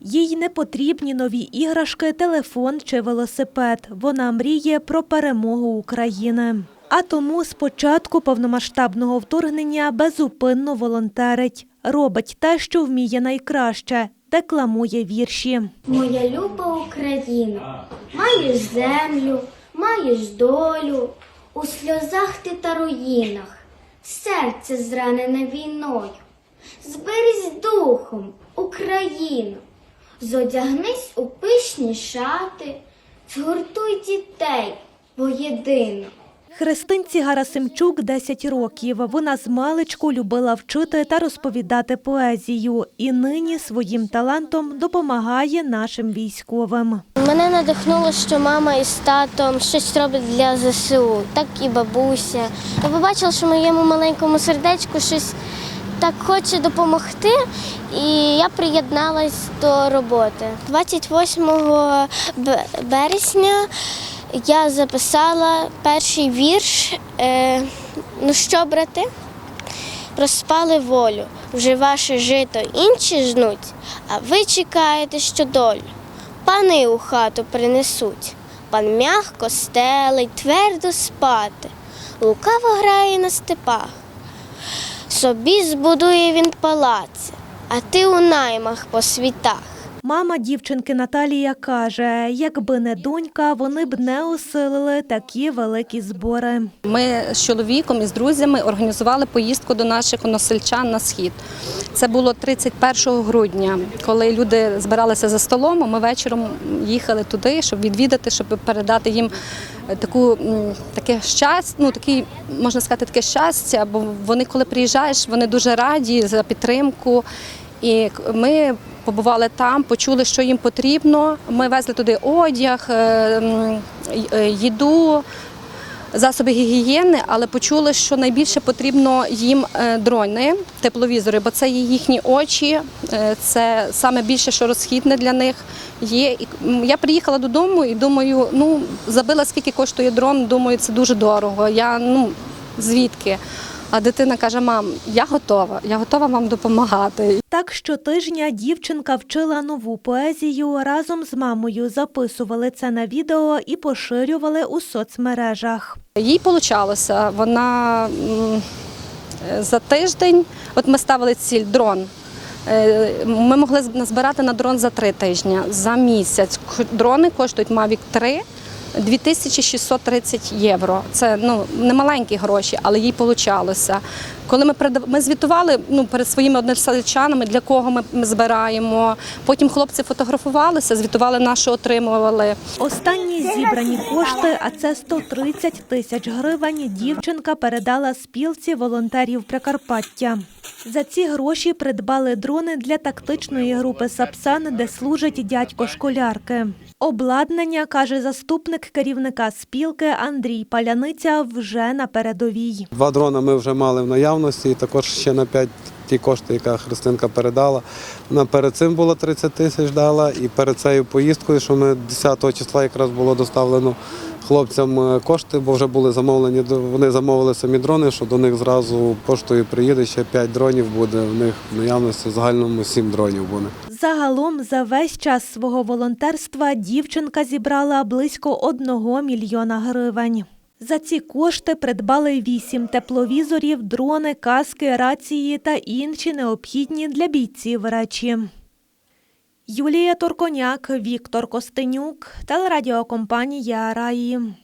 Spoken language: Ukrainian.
Їй не потрібні нові іграшки, телефон чи велосипед. Вона мріє про перемогу України. А тому з початку повномасштабного вторгнення безупинно волонтерить. Робить те, що вміє найкраще декламує вірші. Моя люба Україна, маєш землю, маєш долю, у сльозах ти та руїнах, серце зранене війною. Зберись духом, Україну, зодягнись у пишні шати, згуртуй дітей воєдино. Христинці Гарасимчук 10 років. Вона з маличку любила вчити та розповідати поезію і нині своїм талантом допомагає нашим військовим. Мене надихнуло, що мама із татом щось роблять для ЗСУ, так і бабуся. Я побачила, що моєму маленькому сердечку щось так хоче допомогти, і я приєдналась до роботи. 28 б- березня я записала перший вірш. Е, ну що, брати? розпали волю, вже ваше жито інші жнуть, а ви чекаєте, що долю. Пани у хату принесуть, пан м'ягко стелить, твердо спати, лукаво грає на степах. Собі збудує він палац, а ти у наймах по світах. Мама дівчинки Наталія каже, якби не донька, вони б не осилили такі великі збори. Ми з чоловіком і з друзями організували поїздку до наших односельчан на схід. Це було 31 грудня, коли люди збиралися за столом. Ми вечором їхали туди, щоб відвідати, щоб передати їм таку таке щастя, ну такий можна сказати, таке щастя. Бо вони, коли приїжджаєш, вони дуже раді за підтримку. І ми побували там, почули, що їм потрібно. Ми везли туди одяг, е, е, їду, засоби гігієни, але почули, що найбільше потрібно їм е, дрони, тепловізори, бо це їхні очі, це саме більше, що розхідне для них є. Я приїхала додому і думаю, ну забила скільки коштує дрон. Думаю, це дуже дорого. Я ну звідки? А дитина каже: мам, я готова, я готова вам допомагати. Так щотижня дівчинка вчила нову поезію разом з мамою, записували це на відео і поширювали у соцмережах. Їй получалося. Вона за тиждень, от ми ставили ціль дрон. Е, Ми могли назбирати на дрон за три тижні, за місяць. Дрони коштують Mavic 3 2630 євро. Це ну не маленькі гроші, але їй получалося. Коли ми ми звітували ну, перед своїми односельчанами, для кого ми, ми збираємо. Потім хлопці фотографувалися, звітували на що отримували. Останні зібрані кошти, а це 130 тисяч гривень, дівчинка передала спілці волонтерів Прикарпаття. За ці гроші придбали дрони для тактичної групи Сапсан, де служить дядько школярки. Обладнання, каже заступник керівника спілки Андрій Паляниця, вже на передовій. Два дрона ми вже мали в наявності, і також ще на 5 ті кошти, яка Христинка передала. Вона перед цим було 30 тисяч дала, і перед цією поїздкою, що ми 10 числа якраз було доставлено хлопцям е, кошти, бо вже були замовлені, вони замовили самі дрони, що до них зразу поштою приїде, ще 5 дронів буде, в них в наявності в загальному 7 дронів буде. Загалом за весь час свого волонтерства дівчинка зібрала близько одного мільйона гривень. За ці кошти придбали вісім тепловізорів, дрони, каски, рації та інші необхідні для бійців речі. Юлія Торконяк, Віктор Костенюк, телерадіокомпанія Раї.